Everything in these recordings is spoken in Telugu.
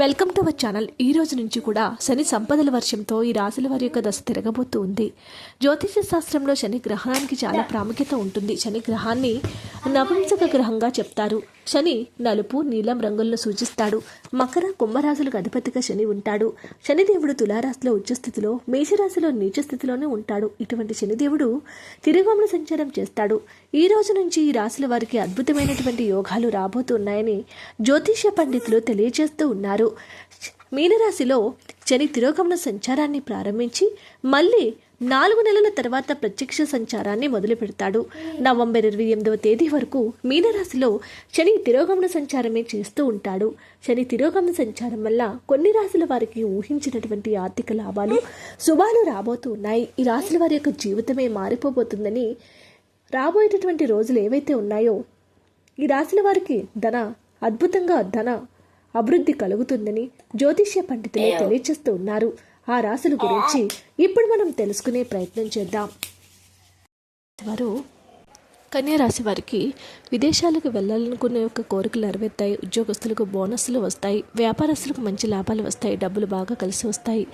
వెల్కమ్ టు అవర్ ఛానల్ ఈ రోజు నుంచి కూడా శని సంపదల వర్షంతో ఈ రాశుల వారి యొక్క దశ తిరగబోతూ ఉంది. జ్యోతిష శాస్త్రంలో శని గ్రహానికి చాలా ప్రాముఖ్యత ఉంటుంది. శని గ్రహాన్ని నపుంసక గ్రహంగా చెప్తారు. శని నలుపు నీలం రంగుల్లో సూచిస్తాడు. మకర కుంభరాశులకు అధిపతిగా శని ఉంటాడు. శనిదేవుడు తులారాశిలో ఉచ్చస్థితిలో మేషరాశిలో నీచ స్థితిలోనే ఉంటాడు. ఇటువంటి శనిదేవుడు తిరుగమన సంచారం చేస్తాడు. ఈ రోజు నుంచి ఈ రాశుల వారికి అద్భుతమైనటువంటి యోగాలు రాబోతున్నాయని జ్యోతిష్య పండితులు తెలియజేస్తూ ఉన్నారు. మీనరాశిలో శని తిరోగమన సంచారాన్ని ప్రారంభించి మళ్ళీ నాలుగు నెలల తర్వాత ప్రత్యక్ష సంచారాన్ని మొదలు పెడతాడు నవంబర్ ఇరవై ఎనిమిదవ తేదీ వరకు మీనరాశిలో శని తిరోగమన సంచారమే చేస్తూ ఉంటాడు. శని తిరోగమన సంచారం వల్ల కొన్ని రాశుల వారికి ఊహించినటువంటి ఆర్థిక లాభాలు శుభాలు రాబోతూ ఉన్నాయి. ఈ రాశుల వారి యొక్క జీవితమే మారిపోబోతుందని రాబోయేటటువంటి రోజులు ఏవైతే ఉన్నాయో ఈ రాశుల వారికి ధన అద్భుతంగా ధన అభివృద్ధి కలుగుతుందని జ్యోతిష్య పండితులు తెలియచేస్తూ ఉన్నారు. ఆ రాశుల గురించి ఇప్పుడు మనం తెలుసుకునే ప్రయత్నం చేద్దాం. వారు కన్యా రాశి వారికి విదేశాలకు వెళ్ళాలనుకునే యొక్క కోరికలు నెరవేరుతాయి. ఉద్యోగస్తులకు బోనస్లు వస్తాయి. వ్యాపారస్తులకు మంచి లాభాలు వస్తాయి. డబ్బులు బాగా కలిసి వస్తాయి.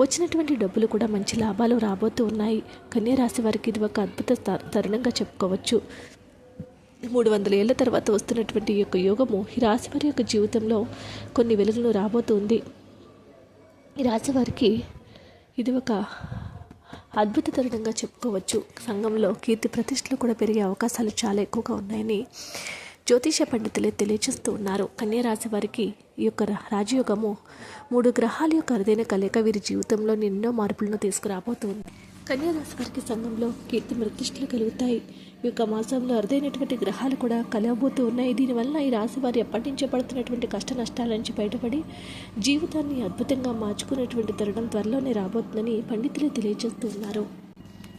వచ్చినటువంటి డబ్బులు కూడా మంచి లాభాలు రాబోతూ ఉన్నాయి. కన్యా రాశి వారికి ఇది ఒక అద్భుత తరుణంగా చెప్పుకోవచ్చు. మూడు వందల ఏళ్ళ తర్వాత వస్తున్నటువంటి ఈ యొక్క యోగము ఈ రాశి వారి యొక్క జీవితంలో కొన్ని వెలుగులు రాబోతుంది. ఈ రాశి వారికి ఇది ఒక అద్భుత తరుణంగా చెప్పుకోవచ్చు. సంఘంలో కీర్తి ప్రతిష్టలు కూడా పెరిగే అవకాశాలు చాలా ఎక్కువగా ఉన్నాయని జ్యోతిష పండితులే తెలియజేస్తూ ఉన్నారు. కన్యా రాశి వారికి ఈ యొక్క రాజయోగము మూడు గ్రహాల యొక్క అరుదైన కలయిక వీరి జీవితంలో ఎన్నో మార్పులను తీసుకురాబోతుంది. కన్యారాశి వారికి సంఘంలో కీర్తి ప్రతిష్టలు కలుగుతాయి. ఈ యొక్క మాసంలో అరుదైనటువంటి గ్రహాలు కూడా కలవబోతూ ఉన్నాయి. దీనివల్ల ఈ రాశి వారు ఎప్పటి నుంచో పడుతున్నటువంటి కష్ట నష్టాల నుంచి బయటపడి జీవితాన్ని అద్భుతంగా మార్చుకునేటువంటి తరుణం త్వరలోనే రాబోతుందని పండితులు తెలియజేస్తూ ఉన్నారు.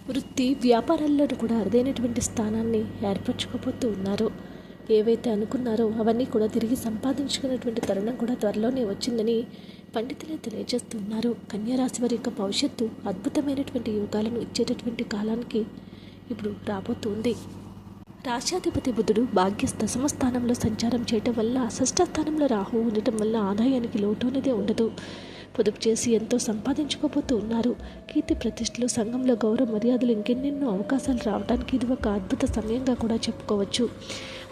వృత్తి వ్యాపారాల్లోనూ కూడా అరుదైనటువంటి స్థానాన్ని ఏర్పరచుకోబోతూ ఉన్నారు. ఏవైతే అనుకున్నారో అవన్నీ కూడా తిరిగి సంపాదించుకున్నటువంటి తరుణం కూడా త్వరలోనే వచ్చిందని పండితులే తెలియజేస్తున్నారు. కన్యారాశి వారి యొక్క భవిష్యత్తు అద్భుతమైనటువంటి యోగాలను ఇచ్చేటటువంటి కాలానికి ఇప్పుడు రాబోతుంది. రాష్ట్రాధిపతి బుధుడు భాగ్య దశమ స్థానంలో సంచారం చేయటం వల్ల షష్ఠ స్థానంలో రాహు ఉండటం వల్ల ఆదాయానికి లోటు అనేది ఉండదు. పొదుపు చేసి ఎంతో సంపాదించుకోబోతూ ఉన్నారు. కీర్తి ప్రతిష్టలు సంఘంలో గౌరవ మర్యాదలు ఇంకెన్నెన్నో అవకాశాలు రావడానికి ఇది ఒక అద్భుత సమయంగా కూడా చెప్పుకోవచ్చు.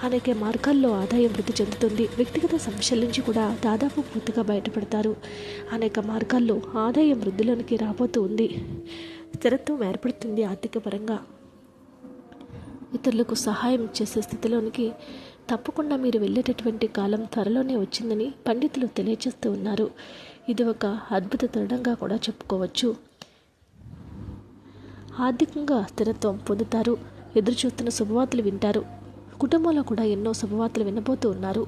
అనేక మార్గాల్లో ఆదాయం వృద్ధి చెందుతుంది. వ్యక్తిగత సమస్యల నుంచి కూడా దాదాపు పూర్తిగా బయటపడతారు. అనేక మార్గాల్లో ఆదాయం వృద్ధిలోనికి రాబోతూ ఉంది. స్థిరత్వం ఏర్పడుతుంది ఆర్థిక పరంగా. ఇతరులకు సహాయం చేసే స్థితిలోనికి తప్పకుండా మీరు వెళ్ళేటటువంటి కాలం త్వరలోనే వచ్చిందని పండితులు తెలియజేస్తూ ఉన్నారు. ఇది ఒక అద్భుత తరుణంగా కూడా చెప్పుకోవచ్చు. ఆర్థికంగా స్థిరత్వం పొందుతారు. ఎదురు చూస్తున్న శుభవార్తలు వింటారు. కుటుంబంలో కూడా ఎన్నో శుభవార్తలు వినబోతూ ఉన్నారు.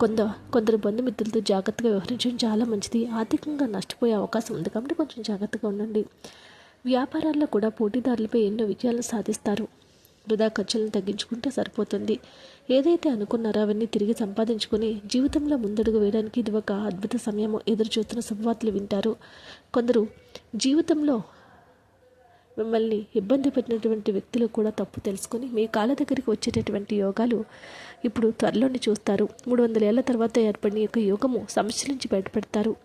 కొంత కొందరు బంధుమిత్రులతో జాగ్రత్తగా వ్యవహరించడం చాలా మంచిది. ఆర్థికంగా నష్టపోయే అవకాశం ఉంది కాబట్టి కొంచెం జాగ్రత్తగా ఉండండి. వ్యాపారాల్లో కూడా పోటీదారులపై ఎన్నో విజయాలను సాధిస్తారు. వృధా ఖర్చులను తగ్గించుకుంటే సరిపోతుంది. ఏదైతే అనుకున్నారో అవన్నీ తిరిగి సంపాదించుకొని జీవితంలో ముందడుగు వేయడానికి ఇది ఒక అద్భుత సమయము. ఎదురు చూస్తున్న శుభవార్తలు వింటారు. కొందరు జీవితంలో మిమ్మల్ని ఇబ్బంది పెట్టినటువంటి వ్యక్తులు కూడా తప్పు తెలుసుకొని మీ కాళ్ళ దగ్గరికి వచ్చేటటువంటి యోగాలు ఇప్పుడు త్వరలోనే చూస్తారు. మూడు వందల ఏళ్ళ తర్వాత ఏర్పడిన యొక్క యోగము సమస్యల నుంచి బయటపడతారు.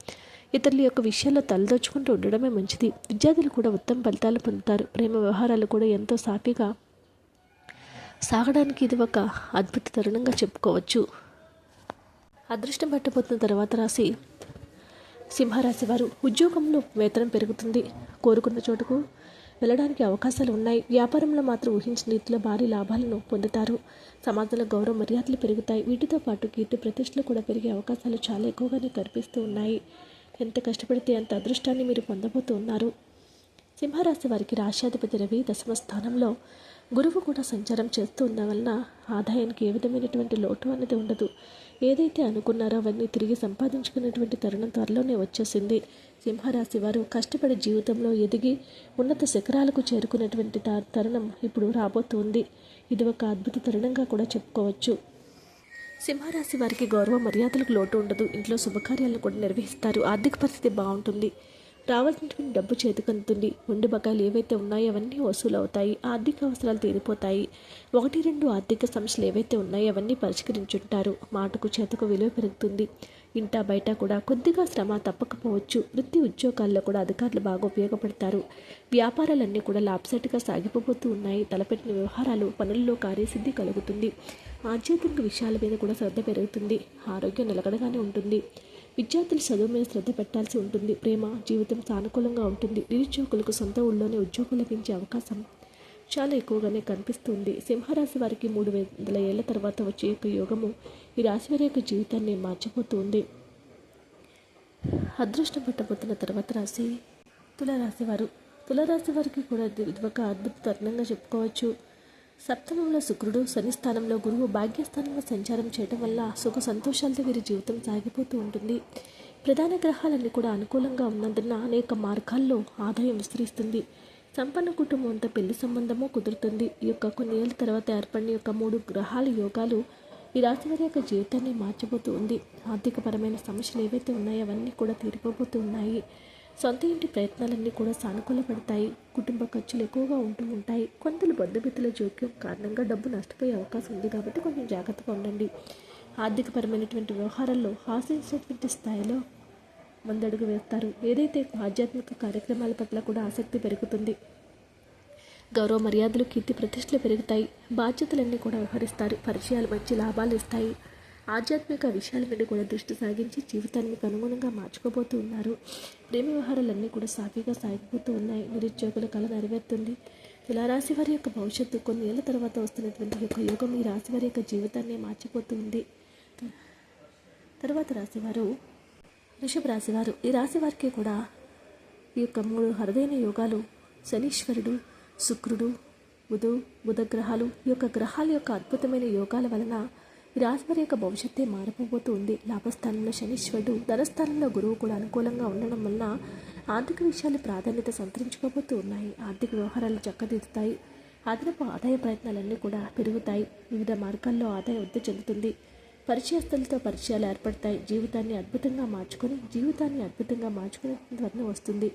ఇతరుల యొక్క విషయాల్లో తలదోచుకుంటూ ఉండడమే మంచిది. విద్యార్థులు కూడా ఉత్తమ ఫలితాలు పొందుతారు. ప్రేమ వ్యవహారాలు కూడా ఎంతో సాఫీగా సాగడానికి ఇది ఒక అద్భుత తరుణంగా చెప్పుకోవచ్చు. అదృష్టం పట్టబోతున్న తర్వాత రాసి సింహరాశి వారు ఉద్యోగంలో వేతనం పెరుగుతుంది. కోరుకున్న చోటుకు వెళ్ళడానికి అవకాశాలు ఉన్నాయి. వ్యాపారంలో మాత్రం ఊహించిన రీతిలో భారీ లాభాలను పొందుతారు. సమాజంలో గౌరవ మర్యాదలు పెరుగుతాయి. వీటితో పాటు కీర్తి ప్రతిష్టలు కూడా పెరిగే అవకాశాలు చాలా ఎక్కువగానే కనిపిస్తూ ఉన్నాయి. ఎంత కష్టపడితే అంత అదృష్టాన్ని మీరు పొందబోతూ ఉన్నారు సింహరాశి వారికి రాష్ట్రాధిపతి రవి దశమ స్థానంలో గురువు కూడా సంచారం చేస్తూ ఉన్న వలన ఆదాయానికి ఏ విధమైనటువంటి లోటు అనేది ఉండదు. ఏదైతే అనుకున్నారో అవన్నీ తిరిగి సంపాదించుకునేటువంటి తరుణం త్వరలోనే వచ్చేసింది. సింహరాశి వారు కష్టపడి జీవితంలో ఎదిగి ఉన్నత శిఖరాలకు చేరుకునేటువంటి తరుణం ఇప్పుడు రాబోతుంది. ఇది ఒక అద్భుత తరుణంగా కూడా చెప్పుకోవచ్చు. సింహరాశి వారికి గౌరవ మర్యాదలకు లోటు ఉండదు. ఇంట్లో శుభకార్యాలను కూడా నిర్వహిస్తారు. ఆర్థిక పరిస్థితి బాగుంటుంది. రావాల్సినటువంటి డబ్బు చేతికందుతుంది. ఉండి బకాయిలు ఏవైతే ఉన్నాయో అవన్నీ వసూలు అవుతాయి ఆర్థిక అవసరాలు తీరిపోతాయి. ఒకటి రెండు ఆర్థిక సమస్యలు ఏవైతే ఉన్నాయో అవన్నీ పరిష్కరించుంటారు. మాటకు చేతకు విలువ పెరుగుతుంది. ఇంటా బయట కూడా కొద్దిగా శ్రమ తప్పకపోవచ్చు. వృత్తి ఉద్యోగాల్లో కూడా అధికారులు బాగా ఉపయోగపడతారు. వ్యాపారాలన్నీ కూడా లాభసాటిగా సాగిపోతూ ఉన్నాయి. తలపెట్టిన వ్యవహారాలు పనుల్లో కార్యసిద్ధి కలుగుతుంది. ఆధ్యాత్మిక విషయాల మీద కూడా శ్రద్ధ పెరుగుతుంది. ఆరోగ్యం నిలకడగానే ఉంటుంది. విద్యార్థులు చదువు మీద శ్రద్ధ పెట్టాల్సి ఉంటుంది. ప్రేమ జీవితం సానుకూలంగా ఉంటుంది. నిరుద్యోగులకు సొంత ఊళ్ళోనే ఉద్యోగం లభించే అవకాశం చాలా ఎక్కువగానే కనిపిస్తుంది. సింహరాశి వారికి మూడు వందల ఏళ్ళ తర్వాత వచ్చే యొక్క యోగము ఈ రాశి వారి యొక్క జీవితాన్ని మార్చిపోతుంది. అదృష్టం పట్టబోతున్న తర్వాత రాశి తులరాశి వారు. తులరాశి వారికి కూడా ఇది ఒక అద్భుత తరుణంగా చెప్పుకోవచ్చు. సప్తమంలో శుక్రుడు శని స్థానంలో గురువు భాగ్యస్థానంలో సంచారం చేయడం వల్ల సుఖ సంతోషాలతో వీరి జీవితం సాగిపోతూ ఉంటుంది. ప్రధాన గ్రహాలన్నీ కూడా అనుకూలంగా ఉన్నందున అనేక మార్గాల్లో ఆదాయం విస్తరిస్తుంది. సంపన్న కుటుంబం అంతా పెళ్ళి సంబంధము కుదురుతుంది. ఈ యొక్క కొన్ని ఏళ్ళ తర్వాత ఏర్పడిన యొక్క మూడు గ్రహాల యోగాలు ఈ రాశి వారి యొక్క జీవితాన్ని మార్చబోతూ ఉంది. ఆర్థికపరమైన సమస్యలు ఏవైతే ఉన్నాయో అవన్నీ కూడా తీరిపోబోతూ ఉన్నాయి. సొంత ఇంటి ప్రయత్నాలన్నీ కూడా సానుకూలపడతాయి కుటుంబ ఖర్చులు ఎక్కువగా ఉంటూ ఉంటాయి. కొందరు బంధుమిత్రుల జోక్యం కారణంగా డబ్బు నష్టపోయే అవకాశం ఉంది కాబట్టి కొంచెం జాగ్రత్తగా ఉండండి. ఆర్థికపరమైనటువంటి వ్యవహారాల్లో ఆశించినటువంటి స్థాయిలో ముందడుగు వేస్తారు. ఏదైతే ఆధ్యాత్మిక కార్యక్రమాల పట్ల కూడా ఆసక్తి పెరుగుతుంది గౌరవ మర్యాదలు కీర్తి ప్రతిష్టలు పెరుగుతాయి. బాధ్యతలన్నీ కూడా వ్యవహరిస్తారు. పరిచయాలు మంచి లాభాలు ఇస్తాయి. ఆధ్యాత్మిక విషయాల మీద కూడా దృష్టి సాగించి జీవితాన్ని అనుగుణంగా మార్చుకోబోతూ ఉన్నారు. ప్రేమ వ్యవహారాలన్నీ కూడా సాఫీగా సాగిపోతూ ఉన్నాయి. నిరుద్యోగుల కళ నెరవేరుతుంది. తులారాశి వారి యొక్క భవిష్యత్తు కొన్ని ఏళ్ళ తర్వాత వస్తున్నటువంటి యొక్క యోగం ఈ రాశి వారి యొక్క జీవితాన్ని మార్చిపోతూ ఉంది తర్వాత రాశివారు వృషభ రాశివారు. ఈ రాశి వారికి కూడా ఈ యొక్క మూడు అరుదైన యోగాలు శనీశ్వరుడు శుక్రుడు బుధు బుధ గ్రహాలు ఈ యొక్క గ్రహాల యొక్క అద్భుతమైన యోగాల వలన రాశివారి యొక్క భవిష్యత్తే మారిపోబోతూ ఉంది లాభస్థానంలో శనీశ్వరుడు ధనస్థానంలో గురువు కూడా అనుకూలంగా ఉండడం వలన ఆర్థిక విషయాలు ప్రాధాన్యత సంతరించుకోబోతూ ఉన్నాయి ఆర్థిక వ్యవహారాలు చక్కదిద్దుతాయి. అదనపు ఆదాయ ప్రయత్నాలన్నీ కూడా పెరుగుతాయి. వివిధ మార్గాల్లో ఆదాయ వృద్ధి చెందుతుంది. పరిచయస్తులతో పరిచయాలు ఏర్పడతాయి. జీవితాన్ని అద్భుతంగా మార్చుకొని జీవితాన్ని అద్భుతంగా మార్చుకునే త్వరణ వస్తుంది.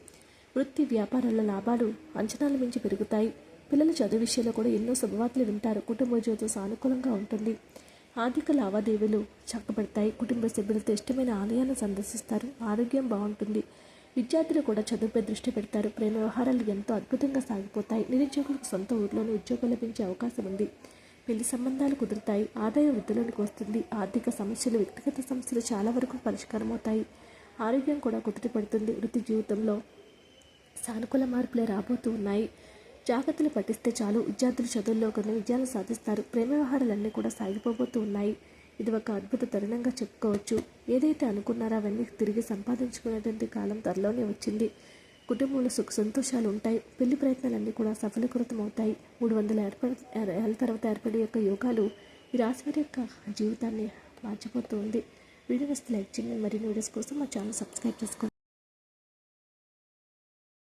వృత్తి వ్యాపారాల లాభాలు అంచనాల మించి పెరుగుతాయి. పిల్లల చదువు విషయంలో కూడా ఎన్నో శుభవార్తలు వింటారు. కుటుంబ జ్యోతి సానుకూలంగా ఉంటుంది. ఆర్థిక లావాదేవీలు చక్కబడతాయి. కుటుంబ సభ్యులతో ఇష్టమైన ఆలయాన్ని సందర్శిస్తారు. ఆరోగ్యం బాగుంటుంది. విద్యార్థులు కూడా చదువుపై దృష్టి పెడతారు. ప్రేమ వ్యవహారాలు ఎంతో అద్భుతంగా సాగిపోతాయి. నిరుద్యోగులకు సొంత ఊర్లోనే ఉద్యోగం లభించే అవకాశం ఉంది. పెళ్ళి సంబంధాలు కుదురుతాయి. ఆదాయ వృద్ధిలోనికి వస్తుంది. ఆర్థిక సమస్యలు వ్యక్తిగత సమస్యలు చాలా వరకు పరిష్కారం అవుతాయి ఆరోగ్యం కూడా కుదుట పడుతుంది. వృత్తి జీవితంలో సానుకూల మార్పులే రాబోతూ ఉన్నాయి. జాగ్రత్తలు పట్టిస్తే చాలు. విద్యార్థులు చదువుల్లో కొన్ని విజయాలు సాధిస్తారు. ప్రేమ వ్యవహారాలన్నీ కూడా సాగిపోబోతూ ఉన్నాయి. ఇది ఒక అద్భుత తరుణంగా చెప్పుకోవచ్చు. ఏదైతే అనుకున్నారో అవన్నీ తిరిగి సంపాదించుకునేటువంటి కాలం త్వరలోనే వచ్చింది. కుటుంబంలో సుఖ సంతోషాలు ఉంటాయి. పెళ్ళి ప్రయత్నాలన్నీ కూడా సఫలీకృతం అవుతాయి మూడు వందల ఏర్పడి ఏళ్ళ తర్వాత ఏర్పడే యొక్క యోగాలు ఈ రాశి యొక్క జీవితాన్ని మార్చిపోతూ ఉంది. వీడియో వస్తే లైక్ చేయండి. మరిన్ని వీడియోస్ కోసం మా ఛానల్ సబ్స్క్రైబ్ చేసుకోండి.